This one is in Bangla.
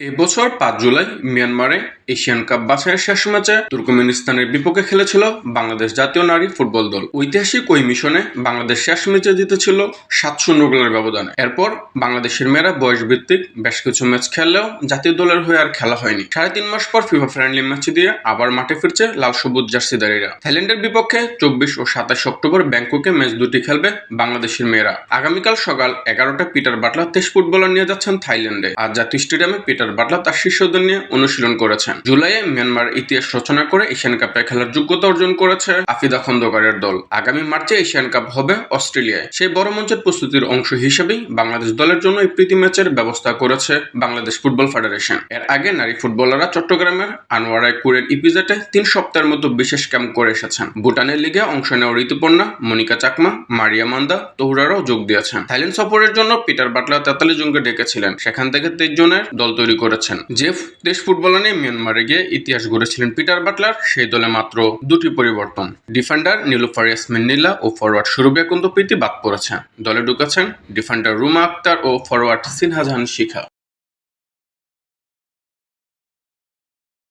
এবছর পাঁচ জুলাই মিয়ানমারে এশিয়ান কাপ বাছাইয়ের শেষ ম্যাচে তুর্কমেনিস্তানের বিপক্ষে খেলেছিল বাংলাদেশ জাতীয় নারী ফুটবল দল। ঐতিহাসিক ওই মিশনে বাংলাদেশ শেষ ম্যাচে জিতেছিল সাত শূন্য গোলের ব্যবধানে। এরপর বাংলাদেশের মেয়েরা বয়স ভিত্তিক বেশ কিছু ম্যাচ খেললেও জাতীয় দলের হয়ে আর খেলা হয়নি। সাড়ে তিন মাস পর ফিফা ফ্রেন্ডলি ম্যাচ দিয়ে আবার মাঠে ফিরছে লাল সবুজ জার্সিদারিরা থাইল্যান্ডের বিপক্ষে চব্বিশ ও সাতাশ অক্টোবর ব্যাংককে ম্যাচ দুটি খেলবে বাংলাদেশের মেয়েরা। আগামীকাল সকাল এগারোটা পিটার বাটলার তেইশ ফুটবলার নিয়ে যাচ্ছেন থাইল্যান্ডে। আর জাতীয় স্টেডিয়ামে পিটার বাটলার তার শিষ্যদের নিয়ে অনুশীলন করেছেন। জুলাইয়ে মিয়ানমার ইতিহাস রচনা করে এশিয়ান কাপে খেলার যোগ্যতা অর্জন করেছে আফিদা খন্দকারের দল। আগামী মার্চে এশিয়ান কাপ হবে অস্ট্রেলিয়ায়। সেই বড় মঞ্চের প্রস্তুতির অংশ হিসেবেই বাংলাদেশ দলের জন্য এই প্রীতি ম্যাচের ব্যবস্থা করেছে বাংলাদেশ ফুটবল ফেডারেশন। এর আগে নারী ফুটবলাররা চট্টগ্রামের আনোয়ারায় কুরের ইপিজেটে তিন সপ্তাহের মতো বিশেষ ক্যাম্প করে এসেছেন। ভুটানের লিগে অংশ নেওয়া ঋতুপর্ণা, মনিকা চাকমা, মারিয়া মান্দা, তহুরারাও যোগ দিয়েছেন। থাইল্যান্ড সফরের জন্য পিটার বাটলা তেতাল্লিশ জনকে ডেকেছিলেন। সেখান থেকে তেইশ জনের দল তৈরি করেছেন। যে দেশ ফুটবলার নিয়ে মিয়ানমারে গিয়ে ইতিহাস গড়েছিলেন পিটার বাটলার, সেই দলে মাত্র দুটি পরিবর্তন। ডিফেন্ডার নীলুফার ইয়াসমিন নীলা ও ফরওয়ার্ড সুরভিয়া কুন্দ প্রীতি বাদ পড়েছে। দলে ঢুকেছেন ডিফেন্ডার রুমা আক্তার ও ফরওয়ার্ড সিনহা জাহান শিখা।